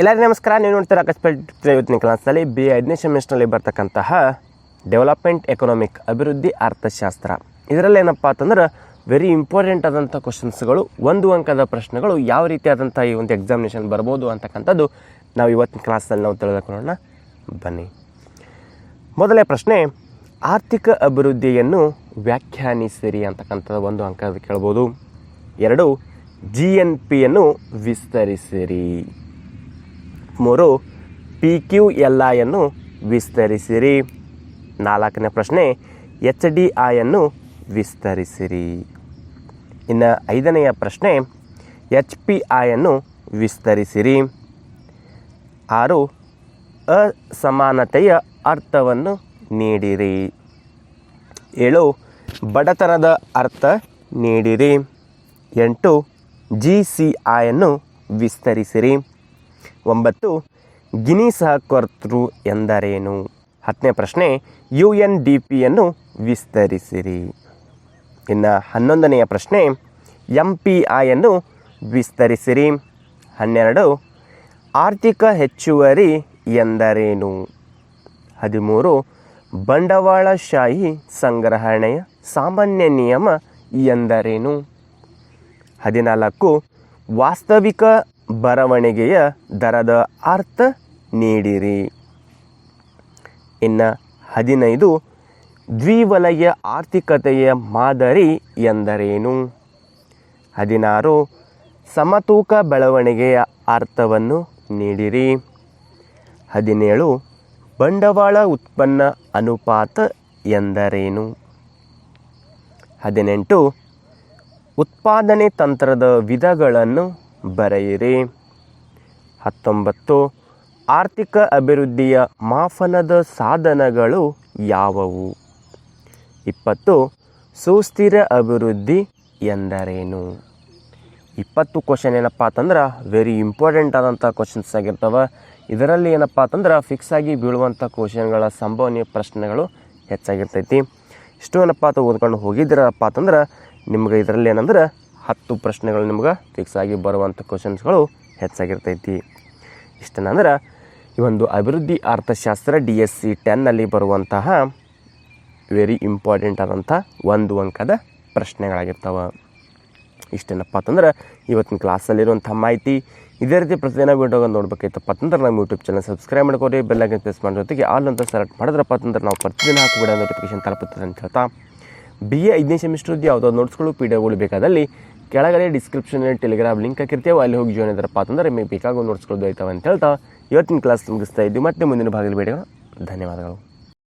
ಎಲ್ಲರಿಗೂ ನಮಸ್ಕಾರ. ನೀವು ನೋಡ್ತೀರಾ ಕಚ್ಪೇಟ್ ಇವತ್ತಿನ ಕ್ಲಾಸ್ನಲ್ಲಿ ಬಿ ಐದನೇ ಸೆಮಿಸ್ಟರ್ನಲ್ಲಿ ಬರ್ತಕ್ಕಂತಹ ಡೆವಲಪ್ಮೆಂಟ್ ಎಕನಾಮಿಕ್ ಅಭಿವೃದ್ಧಿ, ಅರ್ಥಶಾಸ್ತ್ರ. ಇದರಲ್ಲಿ ಏನಪ್ಪ ಅಂತಂದ್ರೆ ವೆರಿ ಇಂಪಾರ್ಟೆಂಟ್ ಆದಂಥ ಕ್ವಶನ್ಸ್ಗಳು ಒಂದು ಅಂಕದ ಪ್ರಶ್ನೆಗಳು ಯಾವ ರೀತಿಯಾದಂಥ ಈ ಒಂದು ಎಕ್ಸಾಮಿನೇಷನ್ ಬರ್ಬೋದು ಅಂತಕ್ಕಂಥದ್ದು ನಾವು ಇವತ್ತಿನ ಕ್ಲಾಸ್ನಲ್ಲಿ ನಾವು ತಿಳಿದುಕೊಳ್ಳೋಣ ಬನ್ನಿ. ಮೊದಲೇ ಪ್ರಶ್ನೆ, ಆರ್ಥಿಕ ಅಭಿವೃದ್ಧಿಯನ್ನು ವ್ಯಾಖ್ಯಾನಿಸಿರಿ ಅಂತಕ್ಕಂಥದ್ದು ಒಂದು ಅಂಕ ಕೇಳ್ಬೋದು. ಎರಡು ಜಿ ಎನ್ ಪಿಯನ್ನು ವಿಸ್ತರಿಸಿರಿ. ಮೂರು ಪಿ ಕ್ಯೂ ಎಲ್ ಐಯನ್ನು ವಿಸ್ತರಿಸಿರಿ. ನಾಲ್ಕನೇ ಪ್ರಶ್ನೆ, ಎಚ್ ಡಿ ಐಯನ್ನು ವಿಸ್ತರಿಸಿರಿ. ಇನ್ನು ಐದನೆಯ ಪ್ರಶ್ನೆ, ಎಚ್ ಪಿ ಐಯನ್ನು ವಿಸ್ತರಿಸಿರಿ. ಆರು, ಅಸಮಾನತೆಯ ಅರ್ಥವನ್ನು ನೀಡಿರಿ. ಏಳು, ಬಡತನದ ಅರ್ಥ ನೀಡಿರಿ. ಎಂಟು, ಜಿ ಸಿ ಐಯನ್ನು ವಿಸ್ತರಿಸಿರಿ. ಒಂಬತ್ತು ಗಿನಿ ಸಹಕರ್ತೃ ಎಂದರೇನು? ಹತ್ತನೇ ಪ್ರಶ್ನೆ ಯು ಎನ್ ಡಿ ಪಿಯನ್ನು ವಿಸ್ತರಿಸಿರಿ. ಇನ್ನು ಹನ್ನೊಂದನೆಯ ಪ್ರಶ್ನೆ ಎಂ ಪಿ ಐಯನ್ನು ವಿಸ್ತರಿಸಿರಿ. ಹನ್ನೆರಡು, ಆರ್ಥಿಕ ಹೆಚ್ಚುವರಿ ಎಂದರೇನು? ಹದಿಮೂರು, ಬಂಡವಾಳಶಾಹಿ ಸಂಗ್ರಹಣೆಯ ಸಾಮಾನ್ಯ ನಿಯಮ ಎಂದರೇನು? ಹದಿನಾಲ್ಕು, ವಾಸ್ತವಿಕ ಬರವಣಿಗೆಯ ದರದ ಅರ್ಥ ನೀಡಿರಿ. ಇನ್ನು ಹದಿನೈದು, ದ್ವಿವಲಯ ಆರ್ಥಿಕತೆಯ ಮಾದರಿ ಎಂದರೇನು? ಹದಿನಾರು, ಸಮತೂಕ ಬೆಳವಣಿಗೆಯ ಅರ್ಥವನ್ನು ನೀಡಿರಿ. ಹದಿನೇಳು, ಬಂಡವಾಳ ಉತ್ಪನ್ನ ಅನುಪಾತ ಎಂದರೇನು? ಹದಿನೆಂಟು, ಉತ್ಪಾದನೆ ತಂತ್ರದ ವಿಧಗಳನ್ನು ಬರೆಯಿರಿ. ಹತ್ತೊಂಬತ್ತು, ಆರ್ಥಿಕ ಅಭಿವೃದ್ಧಿಯ ಮಾಪನದ ಸಾಧನಗಳು ಯಾವುವು? ಇಪ್ಪತ್ತು, ಸುಸ್ಥಿರ ಅಭಿವೃದ್ಧಿ ಎಂದರೇನು? ಇಪ್ಪತ್ತು ಕ್ವಶನ್ ಏನಪ್ಪ ಅಂತಂದ್ರೆ ವೆರಿ ಇಂಪಾರ್ಟೆಂಟ್ ಆದಂಥ ಕ್ವಶನ್ಸ್ ಆಗಿರ್ತವೆ. ಇದರಲ್ಲಿ ಏನಪ್ಪ ಅಂತಂದ್ರೆ ಫಿಕ್ಸ್ ಆಗಿ ಬೀಳುವಂಥ ಕ್ವಶನ್ಗಳ ಸಂಭವನೀಯ ಪ್ರಶ್ನೆಗಳು ಹೆಚ್ಚಾಗಿರ್ತೈತಿ. ಇಷ್ಟು ಏನಪ್ಪ ಅಂತ ಓದ್ಕೊಂಡು ಹೋಗಿದ್ದೀರಪ್ಪ ಅಂತಂದ್ರೆ ನಿಮ್ಗೆ ಇದರಲ್ಲಿ ಏನಂದ್ರೆ ಹತ್ತು ಪ್ರಶ್ನೆಗಳು ನಿಮ್ಗೆ ಫಿಕ್ಸ್ ಆಗಿ ಬರುವಂಥ ಕ್ವಶನ್ಸ್ಗಳು ಹೆಚ್ಚಾಗಿರ್ತೈತಿ. ಇಷ್ಟೇನಂದ್ರೆ ಈ ಒಂದು ಅಭಿವೃದ್ಧಿ ಅರ್ಥಶಾಸ್ತ್ರ ಡಿ ಎಸ್ ಸಿ ಟೆನ್ನಲ್ಲಿ ಬರುವಂತಹ ವೆರಿ ಇಂಪಾರ್ಟೆಂಟ್ ಆದಂಥ ಒಂದು ಅಂಕದ ಪ್ರಶ್ನೆಗಳಾಗಿರ್ತವೆ. ಇಷ್ಟೇನಪ್ಪ ಅಂತಂದ್ರೆ, ಇವತ್ತಿನ ಕ್ಲಾಸಲ್ಲಿರುವಂಥ ಮಾಹಿತಿ ಇದೇ ರೀತಿ ಪ್ರತಿದಿನ ವೀಡಿಯೋಗ ನೋಡ್ಬೇಕೈತಪ್ಪ ಅಂತಂದ್ರೆ, ನಮ್ಮ ಯೂಟ್ಯೂಬ್ ಚಾನಲ್ ಸಬ್ಸ್ಕ್ರೈಬ್ ಮಾಡ್ಕೊರಿ ಬೆಲ್ಲೈಕನ್ ಪ್ರೆಸ್ ಮಾಡೋ ಜೊತೆಗೆ ಆಲ್ ಅಂತ ಸೆಲೆಕ್ಟ್ ಮಾಡಿದ್ರಪ್ಪ ಅಂತಂದ್ರೆ ನಾವು ಪ್ರತಿದಿನ ಹಾಕಿ ಬಿಡೋ ನೋಟಿಫಿಕೇಶನ್ ತಲುಪುತ್ತದೆ ಅಂತ ಹೇಳ್ತಾ. ಬಿ ಎ ಐದನೇ ಸೆಮಿಸ್ಟರ್ದು ಯಾವುದೋ ನೋಟ್ಸ್ಗಳು ಪಿ ಡಿ ಎಫ್ಗಳು ಬೇಕಾದಲ್ಲಿ ಕೆಳಗಡೆ ಡಿಸ್ಕ್ರಿಪ್ಷನಲ್ಲಿ ಟೆಲಿಗ್ರಾಮ್ ಲಿಂಕ್ ಹಾಕಿರ್ತೇವೆ, ಅಲ್ಲಿ ಹೋಗಿ ಜಾಯ್ನ್ ಇದ್ರಪ್ಪ ಅಂತಂದ್ರೆ ಮೇ ಬೇಕಾಗೋ ನೋಡ್ಸ್ಕೊಳ್ದು ದೊಯ್ತಾವೆ ಅಂತ ಹೇಳ್ತಾ, ಇವತ್ತಿನ ಕ್ಲಾಸ್ ಮುಗಿಸ್ತಾ ಇದ್ದೀವಿ ಮತ್ತೆ ಮುಂದಿನ ಭಾಗದಲ್ಲಿ ಬೇಡ ಧನ್ಯವಾದಗಳು.